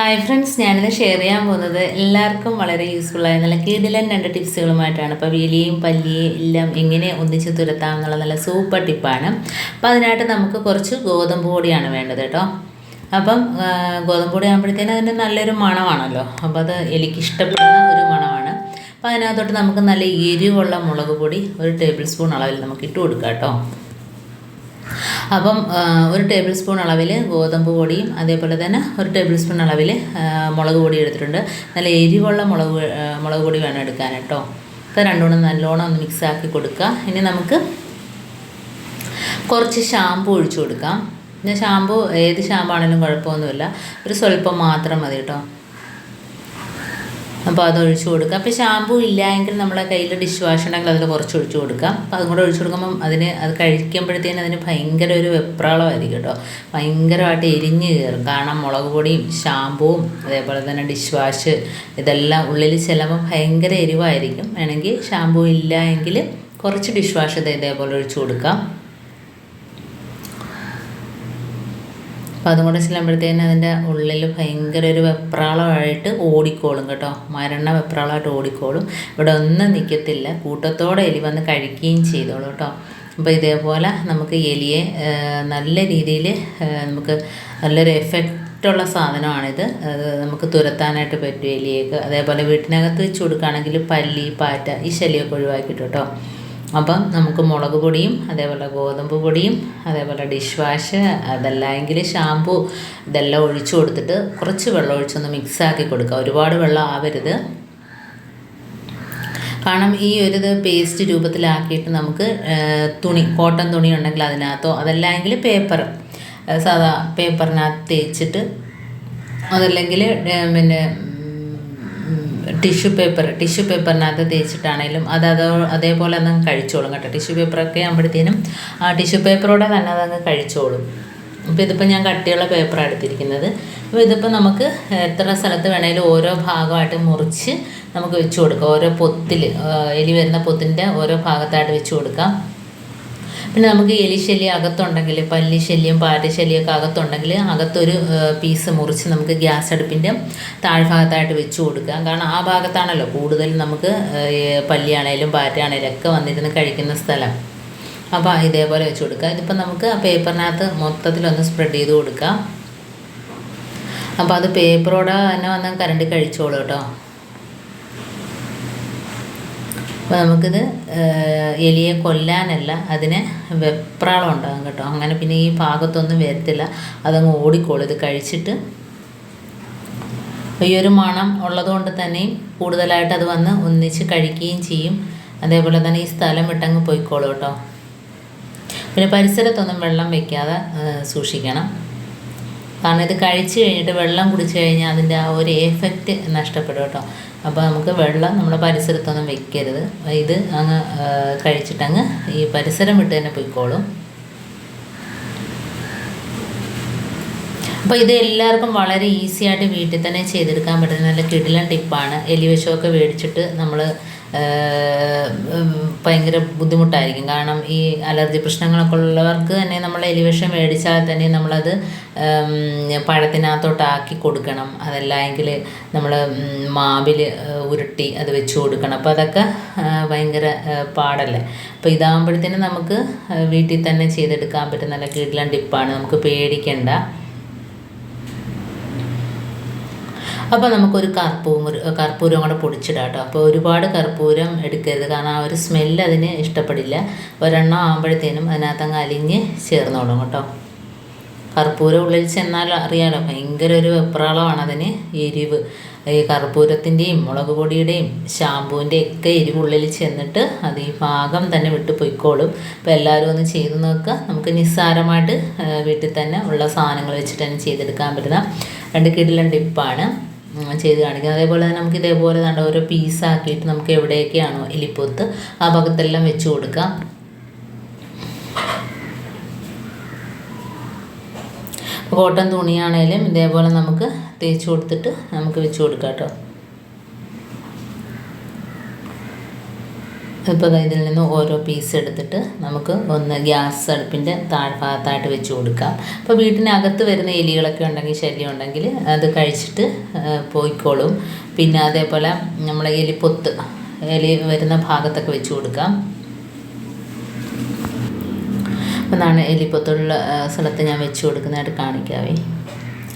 Hi friends ഞാനിന്ന് share ചെയ്യാൻ പോകുന്നത് എല്ലാവർക്കും വളരെ യൂസ്ഫുൾ ആയ നല്ല കീടിലൻ രണ്ട് ടിപ്സുകളുമായിട്ടാണ് അപ്പോൾ വീലിയും പല്ലിയും എല്ലാം എങ്ങനെ ഒന്നിച്ച് തുരത്താം എന്നുള്ള നല്ല സൂപ്പർ ടിപ്പാണ് അപ്പോൾ അതിനായിട്ട് നമുക്ക് കുറച്ച് ഗോതമ്പ് പൊടിയാണ് വേണ്ടത് കേട്ടോ. അപ്പം ഗോതമ്പ് പൊടി ആകുമ്പോഴത്തേനും അതിന് നല്ലൊരു മണമാണല്ലോ. അപ്പോൾ അത് എനിക്ക് ഇഷ്ടപ്പെടുന്ന ഒരു മണമാണ്. അപ്പോൾ അതിനകത്തോട്ട് നമുക്ക് നല്ല എരിവുള്ള മുളക് പൊടി ഒരു ടേബിൾ സ്പൂൺ അളവിൽ നമുക്ക് ഇട്ട് കൊടുക്കാം കേട്ടോ. അപ്പം ഒരു ടേബിൾ സ്പൂൺ അളവിൽ ഗോതമ്പ് പൊടിയും അതേപോലെ തന്നെ ഒരു ടേബിൾ സ്പൂൺ അളവിൽ മുളക് പൊടി എടുത്തിട്ടുണ്ട്. നല്ല എരിവുള്ള മുളക് മുളക് പൊടി വേണം എടുക്കാൻ കേട്ടോ. ഇത് രണ്ടുകൂടെ നല്ലോണം ഒന്ന് മിക്സ് ആക്കി കൊടുക്കുക. ഇനി നമുക്ക് കുറച്ച് ഷാമ്പു ഒഴിച്ചു കൊടുക്കാം. പിന്നെ ഷാമ്പു ഏത് ഷാമ്പു ആണെങ്കിലും കുഴപ്പമൊന്നുമില്ല. ഒരു സ്വല്പം മാത്രം മതി കേട്ടോ. അപ്പോൾ അത് ഒഴിച്ചു കൊടുക്കുക. അപ്പോൾ ഷാമ്പു ഇല്ല എങ്കിൽ നമ്മളെ കയ്യിൽ ഡിഷ് വാഷ് ഉണ്ടെങ്കിൽ അതിൽ കുറച്ച് ഒഴിച്ചു കൊടുക്കാം അപ്പോൾ അതും കൂടെ ഒഴിച്ചു കൊടുക്കുമ്പം അതിന് അത് കഴിക്കുമ്പോഴത്തേനും അതിന് ഭയങ്കര ഒരു വെപ്രാളമായിരിക്കും കേട്ടോ. ഭയങ്കരമായിട്ട് എരിഞ്ഞ് കയറും. കാരണം മുളക് പൊടിയും ഷാമ്പുവും അതേപോലെ തന്നെ ഡിഷ് വാഷ് ഇതെല്ലാം ഉള്ളിൽ ചെല്ലുമ്പോൾ ഭയങ്കര എരിവായിരിക്കും. വേണമെങ്കിൽ ഷാമ്പു ഇല്ല എങ്കിൽ കുറച്ച് ഡിഷ് വാഷ് ഇത് ഇതേപോലെ ഒഴിച്ചു കൊടുക്കാം. അപ്പോൾ അതും കൂടെ ചെല്ലുമ്പോഴത്തേനും അതിന്റെ ഉള്ളിൽ ഭയങ്കര ഒരു വെപ്രാളമായിട്ട് ഓടിക്കോളും കേട്ടോ. മരണ വെപ്രാളമായിട്ട് ഓടിക്കോളും. ഇവിടെ ഒന്നും നിൽക്കത്തില്ല കൂട്ടത്തോടെ എലി വന്ന് കഴിക്കുകയും ചെയ്തോളൂ കേട്ടോ. അപ്പോൾ ഇതേപോലെ നമുക്ക് എലിയെ നല്ല രീതിയിൽ നമുക്ക് നല്ലൊരു എഫക്റ്റുള്ള സാധനമാണിത്. അത് നമുക്ക് തുരത്താനായിട്ട് പറ്റും എലിയേക്ക് അതേപോലെ വീട്ടിനകത്ത് വെച്ച് കൊടുക്കുകയാണെങ്കിൽ പല്ലി പാറ്റ ഈ ശല്യമൊക്കെ ഒഴിവാക്കിയിട്ട് കേട്ടോ. അപ്പം നമുക്ക് മുളക് പൊടിയും അതേപോലെ ഗോതമ്പ് പൊടിയും അതേപോലെ ഡിഷ് വാഷ് അതല്ലെങ്കിൽ ഷാമ്പു ഇതെല്ലാം ഒഴിച്ചു കൊടുത്തിട്ട് കുറച്ച് വെള്ളം ഒഴിച്ചൊന്ന് മിക്സാക്കി കൊടുക്കുക. ഒരുപാട് വെള്ളം ആവരുത്. കാരണം ഈ ഒരു പേസ്റ്റ് രൂപത്തിലാക്കിയിട്ട് നമുക്ക് തുണി കോട്ടൺ തുണി ഉണ്ടെങ്കിൽ അതിനകത്തോ അതല്ലെങ്കിൽ പേപ്പർ സാധാ പേപ്പറിനകത്ത് തേച്ചിട്ട് അതല്ലെങ്കിൽ പിന്നെ ടിഷ്യൂ പേപ്പർ ടിഷ്യൂ പേപ്പറിനകത്ത് തേച്ചിട്ടാണേലും അത് അതോ അതേപോലെ അങ്ങ് കഴിച്ചോളും കേട്ടോ. ടിഷ്യൂ പേപ്പറൊക്കെ ആകുമ്പോഴത്തേനും ആ ടിഷ്യൂ പേപ്പറോടെ തന്നെ അതങ്ങ് കഴിച്ചോളും. അപ്പോൾ ഇതിപ്പോൾ ഞാൻ കട്ടിയുള്ള പേപ്പറാണ് എടുത്തിരിക്കുന്നത്. അപ്പോൾ ഇതിപ്പോൾ നമുക്ക് എത്ര സ്ഥലത്ത് വേണേലും ഓരോ ഭാഗമായിട്ട് മുറിച്ച് നമുക്ക് വെച്ച് കൊടുക്കാം. ഓരോ പൊത്തിൽ എലി വരുന്ന പൊത്തിന്റെ ഓരോ ഭാഗത്തായിട്ട് വെച്ച് കൊടുക്കാം. പിന്നെ നമുക്ക് എലിശല്യം അകത്തുണ്ടെങ്കിൽ പല്ലി ശല്യം പാറ്റ ശല്യമൊക്കെ അകത്തുണ്ടെങ്കിൽ അകത്തൊരു പീസ് മുറിച്ച് നമുക്ക് ഗ്യാസ് അടുപ്പിന്റെ താഴ്ഭാഗത്തായിട്ട് വെച്ച് കൊടുക്കാം കാരണം ആ ഭാഗത്താണല്ലോ കൂടുതൽ നമുക്ക് പല്ലിയാണേലും പാറ്റയാണേലും ഒക്കെ വന്നിരുന്ന് കഴിക്കുന്ന സ്ഥലം. അപ്പോൾ ഇതേപോലെ വെച്ച് കൊടുക്കുക. ഇതിപ്പോൾ നമുക്ക് ആ പേപ്പറിനകത്ത് മൊത്തത്തിലൊന്ന് സ്പ്രെഡ് ചെയ്ത് കൊടുക്കാം. അപ്പോൾ അത് പേപ്പറോടെ തന്നെ വന്ന് കരണ്ട് കഴിച്ചോളൂ കേട്ടോ. അപ്പോൾ നമുക്കിത് എലിയെ കൊല്ലാനല്ല അതിന് വെപ്രാളം ഉണ്ടാകും കേട്ടോ. അങ്ങനെ പിന്നെ ഈ ഭാഗത്തൊന്നും വരത്തില്ല. അതങ്ങ് ഓടിക്കോളും. ഇത് കഴിച്ചിട്ട് ഈ ഒരു മണം ഉള്ളതുകൊണ്ട് തന്നെയും കൂടുതലായിട്ട് അത് വന്ന് ഒന്നിച്ച് കഴിക്കുകയും ചെയ്യും. അതേപോലെ തന്നെ ഈ സ്ഥലം വിട്ടങ്ങ് പോയിക്കോളും കേട്ടോ. പിന്നെ പരിസരത്തൊന്നും വെള്ളം വെക്കാതെ സൂക്ഷിക്കണം. കാരണം ഇത് കഴിച്ചു കഴിഞ്ഞിട്ട് വെള്ളം കുടിച്ചു കഴിഞ്ഞാൽ അതിന്റെ ആ ഒരു എഫക്റ്റ് നഷ്ടപ്പെടും കേട്ടോ. അപ്പോൾ നമുക്ക് വെള്ളം നമ്മുടെ പരിസരത്തൊന്നും വെക്കരുത്. ഇത് അങ്ങ് കഴിച്ചിട്ടങ്ങ് ഈ പരിസരം വിട്ട് തന്നെ പൊയ്ക്കോളും. അപ്പോൾ ഇത് എല്ലാവർക്കും വളരെ ഈസി ആയിട്ട് വീട്ടിൽ തന്നെ ചെയ്തെടുക്കാൻ പറ്റുന്ന നല്ല കിടിലൻ ടിപ്പാണ് എലിവശമൊക്കെ മേടിച്ചിട്ട് നമ്മൾ ഭയങ്കര ബുദ്ധിമുട്ടായിരിക്കും. കാരണം ഈ അലർജി പ്രശ്നങ്ങളൊക്കെ ഉള്ളവർക്ക് തന്നെ നമ്മൾ എലിവിഷം മേടിച്ചാൽ തന്നെ നമ്മളത് പഴത്തിനകത്തോട്ടാക്കി കൊടുക്കണം. അതല്ല എങ്കിൽ നമ്മൾ മാവിൽ ഉരുട്ടി അത് വെച്ച് കൊടുക്കണം. അപ്പോൾ അതൊക്കെ ഭയങ്കര പാടല്ലേ? അപ്പോൾ ഇതാകുമ്പോഴത്തേനും നമുക്ക് വീട്ടിൽ തന്നെ ചെയ്തെടുക്കാൻ പറ്റുന്ന നല്ല കിടിലൻ ടിപ്പാണ്. നമുക്ക് പേടിക്കണ്ട. അപ്പോൾ നമുക്കൊരു കർപ്പൂരം കർപ്പൂരം കൂടെ പൊടിച്ചിടാം കേട്ടോ. അപ്പോൾ ഒരുപാട് കർപ്പൂരം എടുക്കരുത്. കാരണം ആ ഒരു സ്മെല്ല് അതിന് ഇഷ്ടപ്പെടില്ല. ഒരെണ്ണം ആകുമ്പോഴത്തേനും അതിനകത്തങ്ങ് അലിഞ്ഞ് ചേർന്നോളും കേട്ടോ. കർപ്പൂരം ഉള്ളിൽ ചെന്നാൽ അറിയാലോ ഭയങ്കര ഒരു വെപ്രാളമാണ് അതിന്. എരിവ്. ഈ കർപ്പൂരത്തിന്റെയും മുളക് പൊടിയുടെയും ഷാമ്പൂവിന്റെയും ഒക്കെ എരിവ് ഉള്ളിൽ ചെന്നിട്ട് അത് ഈ ഭാഗം തന്നെ വിട്ട് പൊയ്ക്കോളും. അപ്പോൾ എല്ലാവരും ഒന്ന് ചെയ്ത് നോക്കുക. നമുക്ക് നിസ്സാരമായിട്ട് വീട്ടിൽ തന്നെ ഉള്ള സാധനങ്ങൾ വെച്ചിട്ട് തന്നെ ചെയ്തെടുക്കാൻ പറ്റുന്ന രണ്ട് കിടിലൻ ടിപ്പാണ്. ഉം, ചെയ്ത് കാണിക്കുന്നത്. അതേപോലെ തന്നെ നമുക്ക് ഇതേപോലെ തന്നെ ഓരോ പീസ് ആക്കിയിട്ട് നമുക്ക് എവിടെയൊക്കെയാണോ എലിപ്പൊത്ത് ആ ഭാഗത്തെല്ലാം വെച്ച് കൊടുക്കാം. കോട്ടൺ തുണിയാണേലും ഇതേപോലെ നമുക്ക് തേച്ച് കൊടുത്തിട്ട് നമുക്ക് വെച്ച് കൊടുക്കാം കേട്ടോ. ഇപ്പോൾ ഇതിൽ നിന്ന് ഓരോ പീസ് എടുത്തിട്ട് നമുക്ക് ഒന്ന് ഗ്യാസ് അടുപ്പിന്റെ താഴ്ഭാഗത്തായിട്ട് വെച്ച് കൊടുക്കാം. അപ്പോൾ വീട്ടിനകത്ത് വരുന്ന എലികളൊക്കെ ഉണ്ടെങ്കിൽ ശല്യം ഉണ്ടെങ്കിൽ അത് കഴിച്ചിട്ട് പോയിക്കോളും. പിന്നെ അതേപോലെ നമ്മളെ എലിപ്പൊത്ത് എലി വരുന്ന ഭാഗത്തൊക്കെ വെച്ച് കൊടുക്കാം. എന്നാണ് എലിപ്പൊത്തുള്ള സ്ഥലത്ത് ഞാൻ വെച്ച് കൊടുക്കുന്നതായിട്ട് കാണിക്കാവേ.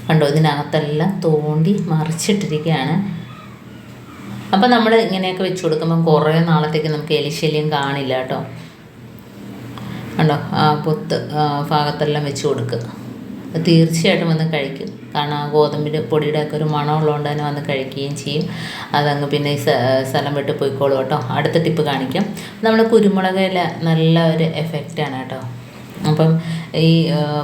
കണ്ടോ ഇതിനകത്തെല്ലാം തോണ്ടി മറിച്ചിട്ടിരിക്കുകയാണ്. അപ്പം നമ്മൾ ഇങ്ങനെയൊക്കെ വെച്ച് കൊടുക്കുമ്പം കുറേ നാളത്തേക്ക് നമുക്ക് എലിശല്യം കാണില്ല കേട്ടോ കണ്ടോ? ആ പൊത്ത് ഭാഗത്തെല്ലാം വെച്ച് കൊടുക്കുക തീർച്ചയായിട്ടും വന്ന് കഴിക്കും. കാരണം ആ ഗോതമ്പിന്റെ പൊടിയുടെ ഒക്കെ ഒരു മണമുള്ളതുകൊണ്ട് തന്നെ വന്ന് കഴിക്കുകയും ചെയ്യും. അതങ്ങ് പിന്നെ ഈ സ്ഥലം വിട്ട് പോയിക്കോളും കേട്ടോ അടുത്ത ടിപ്പ് കാണിക്കാം. നമ്മൾ കുരുമുളക് ഇല നല്ല ഒരു എഫക്റ്റാണ് കേട്ടോ അപ്പം ഈ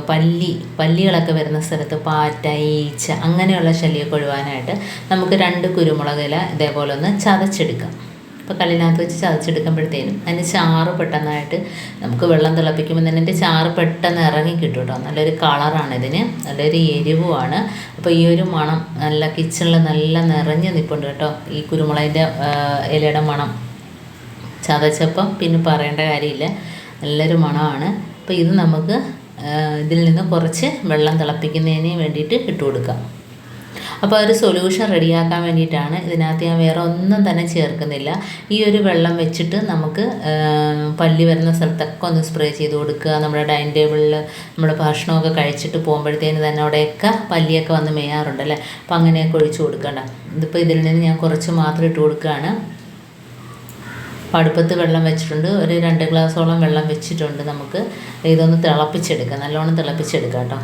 പല്ലി പല്ലികളൊക്കെ വരുന്ന സ്ഥലത്ത് പാറ്റ ഈച്ച അങ്ങനെയുള്ള ശല്യമൊക്കെ ഒഴിവാനായിട്ട് നമുക്ക് രണ്ട് കുരുമുളക് ഇല ഇതേപോലെ ഒന്ന് ചതച്ചെടുക്കാം. അപ്പോൾ കല്ലിനകത്ത് വെച്ച് ചതച്ചെടുക്കുമ്പോഴത്തേനും അതിന്റെ ചാറ് പെട്ടെന്നായിട്ട് നമുക്ക് വെള്ളം തിളപ്പിക്കുമ്പോൾ തന്നെ അതിന്റെ ചാറ് പെട്ടെന്ന് ഇറങ്ങി കിട്ടും കേട്ടോ. നല്ലൊരു കളറാണ് ഇതിന് നല്ലൊരു എരിവുമാണ്. അപ്പോൾ ഈ ഒരു മണം നല്ല കിച്ചണിൽ നല്ല നിറഞ്ഞ് നിൽപ്പുണ്ട് കേട്ടോ. ഈ കുരുമുളകിന്റെ ഇലയുടെ മണം ചതച്ചപ്പം പിന്നെ പറയേണ്ട കാര്യമില്ല. നല്ലൊരു മണമാണ്. അപ്പോൾ ഇത് നമുക്ക് ഇതിൽ നിന്ന് കുറച്ച് വെള്ളം തിളപ്പിക്കുന്നതിന് വേണ്ടിയിട്ട് ഇട്ട് കൊടുക്കാം. അപ്പോൾ ഒരു സൊല്യൂഷൻ റെഡിയാക്കാൻ വേണ്ടിയിട്ടാണ് ഇതിനകത്ത് ഞാൻ വേറെ ഒന്നും തന്നെ ചേർക്കുന്നില്ല. ഈ ഒരു വെള്ളം വെച്ചിട്ട് നമുക്ക് പല്ലി വരുന്ന സ്ഥലത്തൊക്കെ ഒന്ന് സ്പ്രേ ചെയ്ത് കൊടുക്കുക. നമ്മുടെ ഡൈനിങ് ടേബിളിൽ നമ്മുടെ ഭക്ഷണമൊക്കെ കഴിച്ചിട്ട് പോകുമ്പോഴത്തേന് തന്നെ അവിടെയൊക്കെ പല്ലിയൊക്കെ വന്ന് മേയാറുണ്ടല്ലേ അപ്പോൾ അങ്ങനെയൊക്കെ ഒഴിച്ചു കൊടുക്കണ്ട. ഇതിപ്പോൾ ഇതിൽ നിന്ന് ഞാൻ കുറച്ച് മാത്രം ഇട്ട് കൊടുക്കുകയാണ്. അടുപ്പത്ത് വെള്ളം വെച്ചിട്ടുണ്ട്. ഒരു രണ്ട് ഗ്ലാസ്സോളം വെള്ളം വെച്ചിട്ടുണ്ട് നമുക്ക്. ഇതൊന്ന് തിളപ്പിച്ചെടുക്കാം. നല്ലോണം തിളപ്പിച്ചെടുക്കാം കേട്ടോ.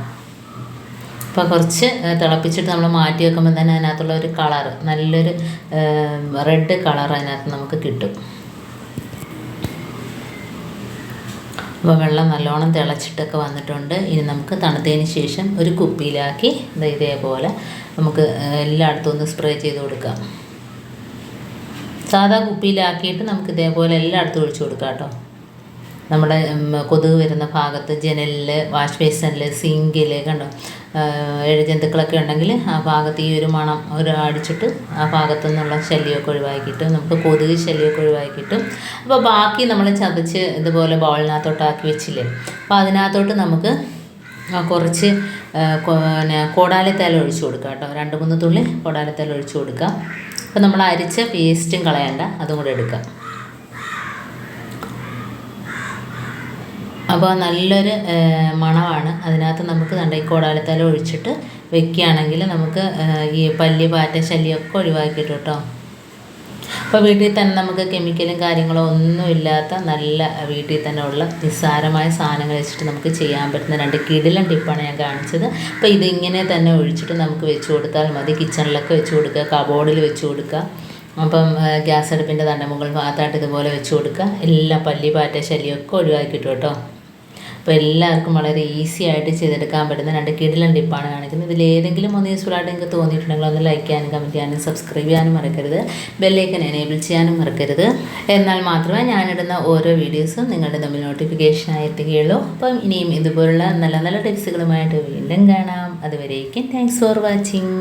അപ്പോൾ കുറച്ച് തിളപ്പിച്ചിട്ട് നമ്മൾ മാറ്റി വെക്കുമ്പോൾ തന്നെ അതിനകത്തുള്ള ഒരു കളർ നല്ലൊരു റെഡ് കളർ അതിനകത്ത് നമുക്ക് കിട്ടും. അപ്പോൾ വെള്ളം നല്ലോണം തിളച്ചിട്ടൊക്കെ വന്നിട്ടുണ്ട്. ഇനി നമുക്ക് തണുത്തതിന് ശേഷം ഒരു കുപ്പിയിലാക്കി ഇതേപോലെ നമുക്ക് എല്ലായിടത്തും ഒന്ന് സ്പ്രേ ചെയ്ത് കൊടുക്കാം. സാധാ കുപ്പിയിലാക്കിയിട്ട് നമുക്ക് ഇതേപോലെ എല്ലായിടത്തും ഒഴിച്ചു കൊടുക്കാം കേട്ടോ. നമ്മുടെ കൊതുക് വരുന്ന ഭാഗത്ത് ജനലിൽ വാഷ് ബേസിനിൽ സിങ്കിൽ കണ്ടോ? എഴുജന്തുക്കളൊക്കെ ഉണ്ടെങ്കിൽ ആ ഭാഗത്ത് ഈ ഒരു മണം ഒരു അടിച്ചിട്ട് ആ ഭാഗത്തു നിന്നുള്ള ശല്യമൊക്കെ ഒഴിവാക്കിയിട്ട് നമുക്ക് കൊതുക് ശല്യമൊക്കെ ഒഴിവാക്കിയിട്ട്. അപ്പോൾ ബാക്കി നമ്മൾ ചതച്ച് ഇതുപോലെ ബൗളിനകത്തോട്ടാക്കി വെച്ചില്ലേ? അപ്പോൾ അതിനകത്തോട്ട് നമുക്ക് കുറച്ച് പിന്നെ കോടാലിത്തേല ഒഴിച്ചു കൊടുക്കാം കേട്ടോ. രണ്ട് മൂന്ന് തുള്ളി കോടാലിത്തേല ഒഴിച്ചു കൊടുക്കാം. അപ്പോൾ നമ്മൾ അരിച്ച പേസ്റ്റും കളയണ്ട അതും കൂടെ എടുക്കാം. അപ്പോൾ നല്ലൊരു മണമാണ്. അതിനകത്ത് നമുക്ക് കണ്ട ഈ കോടാലിത്തല ഒഴിച്ചിട്ട് വെക്കുകയാണെങ്കിൽ നമുക്ക് ഈ പല്ലി പാറ്റ ശല്യമൊക്കെ ഒഴിവാക്കിയിട്ട് കേട്ടോ. അപ്പോൾ വീട്ടിൽ തന്നെ നമുക്ക് കെമിക്കലും കാര്യങ്ങളോ ഒന്നും ഇല്ലാത്ത നല്ല വീട്ടിൽ തന്നെ ഉള്ള നിസ്സാരമായ സാധനങ്ങൾ വെച്ചിട്ട് നമുക്ക് ചെയ്യാൻ പറ്റുന്ന രണ്ട് കിടിലൻ ടിപ്പാണ് ഞാൻ കാണിച്ചത്. അപ്പോൾ ഇതിങ്ങനെ തന്നെ ഒഴിച്ചിട്ട് നമുക്ക് വെച്ച് കൊടുത്താൽ മതി. കിച്ചണിലൊക്കെ വെച്ച് കൊടുക്കുക കബോർഡിൽ വെച്ച് കൊടുക്കുക. അപ്പം ഗ്യാസ് അടുപ്പിന്റെ തണ്ട മുകൾ ഭാഗത്തായിട്ട് ഇതുപോലെ വെച്ച് കൊടുക്കുക. എല്ലാ പല്ലി പാറ്റ ശല്യമൊക്കെ ഒഴിവാക്കിയിട്ടു കേട്ടോ. അപ്പോൾ എല്ലാവർക്കും വളരെ ഈസി ആയിട്ട് ചെയ്തെടുക്കാൻ പറ്റുന്ന രണ്ട് കിടിലൻ ടിപ്പാണ് കാണിക്കുന്നത്. ഇതിൽ ഏതെങ്കിലും ഒന്ന് യൂസ്ഫുൾ ആയിട്ട് നിങ്ങൾക്ക് തോന്നിയിട്ടുണ്ടെങ്കിൽ ഒന്ന് ലൈക്ക് ചെയ്യാനും കമന്റ് ചെയ്യാനും സബ്സ്ക്രൈബ് ചെയ്യാനും മറക്കരുത്. ബെല്ലൈക്കൻ എനേബിൾ ചെയ്യാനും മറക്കരുത്. എന്നാൽ മാത്രമേ ഞാനിടുന്ന ഓരോ വീഡിയോസും നിങ്ങളുടെ തമ്മിൽ നോട്ടിഫിക്കേഷൻ എത്തുകയുള്ളൂ അപ്പം ഇനിയും ഇതുപോലുള്ള നല്ല നല്ല ടിപ്സുകളുമായിട്ട് വീണ്ടും കാണാം. അതുവരേക്കും താങ്ക്സ് ഫോർ വാച്ചിങ്